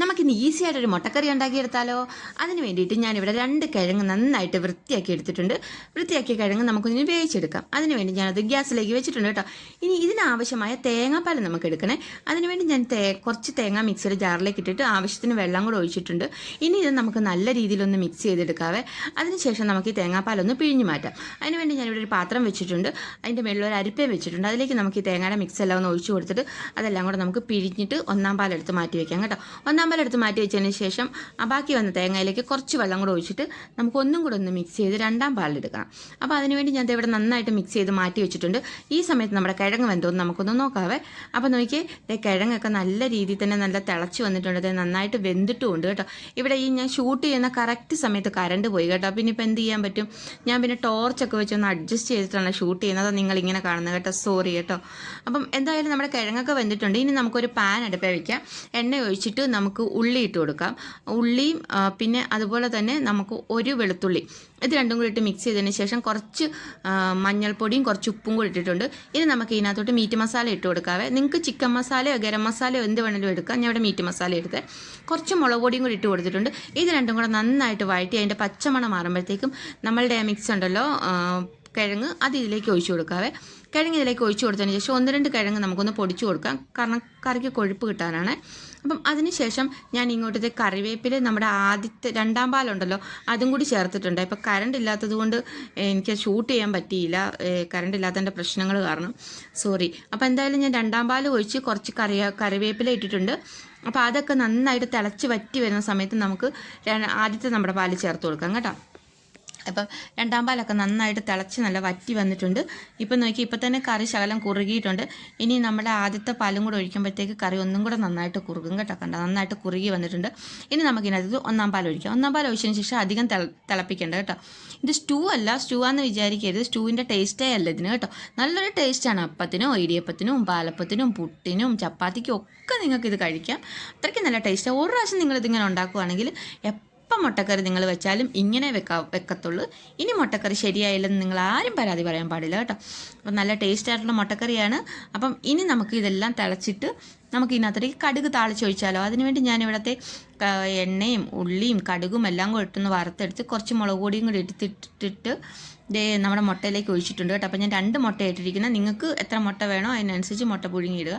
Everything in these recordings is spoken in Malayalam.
നമുക്കിന്ന് ഈസി ആയിട്ടൊരു മുട്ടക്കറി ഉണ്ടാക്കിയെടുത്താലോ? അതിന് വേണ്ടിയിട്ട് ഞാനിവിടെ രണ്ട് കിഴങ്ങ് നന്നായിട്ട് വൃത്തിയാക്കി എടുത്തിട്ടുണ്ട്. വൃത്തിയാക്കിയ കിഴങ്ങ് നമുക്കൊന്ന് വേവിച്ചെടുക്കാം. അതിന് വേണ്ടി ഞാനത് ഗ്യാസിലേക്ക് വെച്ചിട്ടുണ്ട് കേട്ടോ. ഇനി ഇതിനാവശ്യമായ തേങ്ങാപ്പാൽ നമുക്ക് എടുക്കണേ. അതിനുവേണ്ടി ഞാൻ തേ കുറച്ച് തേങ്ങ മിക്സിയുടെ ജാറിലേക്ക് ഇട്ടിട്ട് ആവശ്യത്തിന് വെള്ളം കൂടെ ഒഴിച്ചിട്ടുണ്ട്. ഇനി ഇത് നമുക്ക് നല്ല രീതിയിലൊന്ന് മിക്സ് ചെയ്തെടുക്കാവേ. അതിനുശേഷം നമുക്ക് ഈ തേങ്ങാപ്പാലൊന്ന് പിഴിഞ്ഞു മാറ്റാം. അതിനുവേണ്ടി ഞാനിവിടെ ഒരു പാത്രം വെച്ചിട്ടുണ്ട്. അതിന്റെ മുകളിൽ ഒരു അരിപ്പയും വെച്ചിട്ടുണ്ട്. അതിലേക്ക് നമുക്ക് ഈ തേങ്ങയുടെ മിക്സ് എല്ലാം ഒന്ന് ഒഴിച്ചു കൊടുത്തിട്ട് അതെല്ലാം കൂടെ നമുക്ക് പിഴിഞ്ഞിട്ട് ഒന്നാം പാലെടുത്ത് മാറ്റി വെക്കാം കേട്ടോ. ഒന്നാം പാലെടുത്ത് മാറ്റി വെച്ചതിന് ശേഷം ആ ബാക്കി വന്ന തേങ്ങയിലേക്ക് കുറച്ച് വെള്ളം കൂടെ ഒഴിച്ചിട്ട് നമുക്ക് ഒന്നും കൂടെ ഒന്ന് മിക്സ് ചെയ്ത് രണ്ടാം പാലെടുക്കണം. അപ്പോൾ അതിനുവേണ്ടി ഞാൻ ഇവിടെ നന്നായിട്ട് മിക്സ് ചെയ്ത് മാറ്റി വെച്ചിട്ടുണ്ട്. ഈ സമയത്ത് നമ്മുടെ കിഴങ്ങ് വെന്തോന്ന് നമുക്കൊന്ന് നോക്കാവേ. അപ്പോൾ നോക്കി ദേ കിഴങ്ങൊക്കെ നല്ല രീതിയിൽ തന്നെ നല്ല തിളച്ച് വന്നിട്ടുണ്ട്. നന്നായിട്ട് വെന്തിട്ടുമുണ്ട് കേട്ടോ. ഇവിടെ ഈ ഞാൻ ഷൂട്ട് ചെയ്യുന്ന കറക്റ്റ് സമയത്ത് കറണ്ട് പോയി കേട്ടോ. പിന്നെ ഇപ്പോൾ എന്ത് ചെയ്യാൻ പറ്റും? ഞാൻ പിന്നെ ടോർച്ചൊക്കെ വെച്ച് ഒന്ന് അഡ്ജസ്റ്റ് ചെയ്തിട്ടാണ് ഷൂട്ട് ചെയ്യുന്നത്. ഇങ്ങനെ കാണുന്നത് കേട്ടോ. സോറി കേട്ടോ. അപ്പം എന്തായാലും നമ്മുടെ കിഴങ്ങൊക്കെ വെന്തിട്ടുണ്ട്. ഇനി നമുക്കൊരു പാൻ അടുപ്പേ വയ്ക്കാം എണ്ണ ഒഴിച്ചിട്ട് നമുക്ക് ഉള്ളി ഇട്ട് കൊടുക്കാം. ഉള്ളിയും പിന്നെ അതുപോലെ തന്നെ നമുക്ക് ഒരു വെളുത്തുള്ളി. ഇത് രണ്ടും കൂടി ഇട്ട് മിക്സ് ചെയ്തതിന് ശേഷം കുറച്ച് മഞ്ഞൾപ്പൊടിയും കുറച്ച് ഉപ്പും കൂടി ഇട്ടിട്ടുണ്ട്. ഇനി നമുക്ക് ഇതിനകത്തോട്ട് മീറ്റ് മസാല ഇട്ട് കൊടുക്കാവേ. നിങ്ങൾക്ക് ചിക്കൻ മസാലയോ ഗരം മസാലയോ എന്ത് വേണമെങ്കിലും എടുക്കാം. ഞാൻ ഇവിടെ മീറ്റ് മസാല എടുത്ത്. കുറച്ച് മുളക് പൊടിയും കൂടി ഇട്ട് കൊടുത്തിട്ടുണ്ട്. ഇത് രണ്ടും കൂടെ നന്നായിട്ട് വഴറ്റി അതിന്റെ പച്ചമണം മാറുമ്പോഴത്തേക്കും നമ്മളുടെ മിക്സ് ഉണ്ടല്ലോ കിഴങ്ങ് അത് ഇതിലേക്ക് ഒഴിച്ചു കൊടുക്കാവേ. കിഴങ്ങ് ഇതിലേക്ക് ഒഴിച്ചു കൊടുത്തതിന് ശേഷം ഒന്ന് രണ്ട് കിഴങ്ങ് നമുക്കൊന്ന് പൊടിച്ചു കൊടുക്കാം. കാരണം കറിക്ക് കൊഴുപ്പ് കിട്ടാനാണ്. അപ്പം അതിനുശേഷം ഞാൻ ഇങ്ങോട്ടത്തെ കറിവേപ്പില നമ്മുടെ ആദ്യത്തെ രണ്ടാം പാലുണ്ടല്ലോ അതും കൂടി ചേർത്തിട്ടുണ്ട്. ഇപ്പം കറണ്ട് ഇല്ലാത്തത് കൊണ്ട് എനിക്ക് ഷൂട്ട് ചെയ്യാൻ പറ്റിയില്ല. കറണ്ട് ഇല്ലാത്തതിന്റെ പ്രശ്നങ്ങൾ കാരണം. സോറി അപ്പോൾ എന്തായാലും ഞാൻ രണ്ടാം പാൽ ഒഴിച്ച് കുറച്ച് കറി കറിവേപ്പില ഇട്ടിട്ടുണ്ട്. അപ്പോൾ അതൊക്കെ നന്നായിട്ട് തിളച്ച് വറ്റി വരുന്ന സമയത്ത് നമുക്ക് ആദ്യത്തെ നമ്മുടെ പാൽ ചേർത്ത് കൊടുക്കാം കേട്ടോ. അപ്പം രണ്ടാം പാലൊക്കെ നന്നായിട്ട് തിളച്ച് നല്ല വറ്റി വന്നിട്ടുണ്ട്. ഇപ്പം നോക്കി ഇപ്പം തന്നെ കറി ശകലം കുറുകിയിട്ടുണ്ട്. ഇനി നമ്മുടെ ആദ്യത്തെ പാലും കൂടെ ഒഴിക്കുമ്പോഴത്തേക്ക് കറി ഒന്നും കൂടെ നന്നായിട്ട് കുറുകും കേട്ടോ. കണ്ട? നന്നായിട്ട് കുറുകി വന്നിട്ടുണ്ട്. ഇനി നമുക്കിനകത്ത് ഒന്നാം പാൽ ഒഴിക്കാം. ഒന്നാം പാൽ ഒഴിച്ചതിന് ശേഷം അധികം തിളപ്പിക്കേണ്ട കേട്ടോ. ഇത് സ്റ്റൂ അല്ല സ്റ്റൂ ആണെന്ന് വിചാരിക്കരുത്. സ്റ്റൂവിന്റെ ടേസ്റ്റേ അല്ല ഇതിന് കേട്ടോ. നല്ലൊരു ടേസ്റ്റാണ്. അപ്പത്തിനും ഇടിയപ്പത്തിനും പാലപ്പത്തിനും പുട്ടിനും ചപ്പാത്തിക്കും ഒക്കെ നിങ്ങൾക്ക് ഇത് കഴിക്കാം. അത്രയ്ക്ക് നല്ല ടേസ്റ്റാണ് ഒരു പ്രാവശ്യം നിങ്ങളിതിങ്ങനെ ഉണ്ടാക്കുവാണെങ്കിൽ എപ്പം മുട്ടക്കറി നിങ്ങൾ വെച്ചാലും ഇങ്ങനെ വെക്കാ വെക്കത്തുള്ളൂ. ഇനി മുട്ടക്കറി ശരിയായില്ലെന്ന് നിങ്ങൾ ആരും പരാതി പറയാൻ പാടില്ല കേട്ടോ. അപ്പം നല്ല ടേസ്റ്റ് ആയിട്ടുള്ള മുട്ടക്കറിയാണ്. അപ്പം ഇനി നമുക്ക് ഇതെല്ലാം തിളച്ചിട്ട് നമുക്ക് ഇതിനകത്തേക്ക് കടുക് താളിച്ചൊഴിച്ചാലോ? അതിനുവേണ്ടി ഞാൻ ഇവിടുത്തെ എണ്ണയും ഉള്ളിയും കടുകും എല്ലാം കൂടി ഇട്ടൊന്ന് വറുത്തെടുത്ത് കുറച്ച് മുളക് പൊടിയും കൂടി എടുത്തിട്ടിട്ട് ദേ നമ്മുടെ മുട്ടയിലേക്ക് ഒഴിച്ചിട്ടുണ്ട് കേട്ടോ. അപ്പോൾ ഞാൻ രണ്ട് മുട്ട ഇട്ടിരിക്കുന്നത് നിങ്ങൾക്ക് എത്ര മുട്ട വേണോ അതിനനുസരിച്ച് മുട്ട പുഴുങ്ങിയിടുക.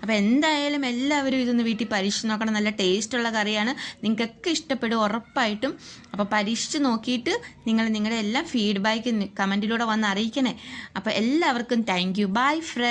അപ്പോൾ എന്തായാലും എല്ലാവരും ഇതൊന്ന് വീട്ടിൽ പരീക്ഷിച്ച് നോക്കണം. നല്ല ടേസ്റ്റുള്ള കറിയാണ്. നിങ്ങൾക്കൊക്കെ ഇഷ്ടപ്പെടും ഉറപ്പായിട്ടും. അപ്പോൾ പരീക്ഷിച്ച് നോക്കിയിട്ട് നിങ്ങൾ നിങ്ങളുടെ എല്ലാം ഫീഡ്ബാക്ക് കമന്റിലൂടെ വന്ന് അറിയിക്കണേ. അപ്പോൾ എല്ലാവർക്കും താങ്ക് യു ബൈ ഫ്രണ്ട്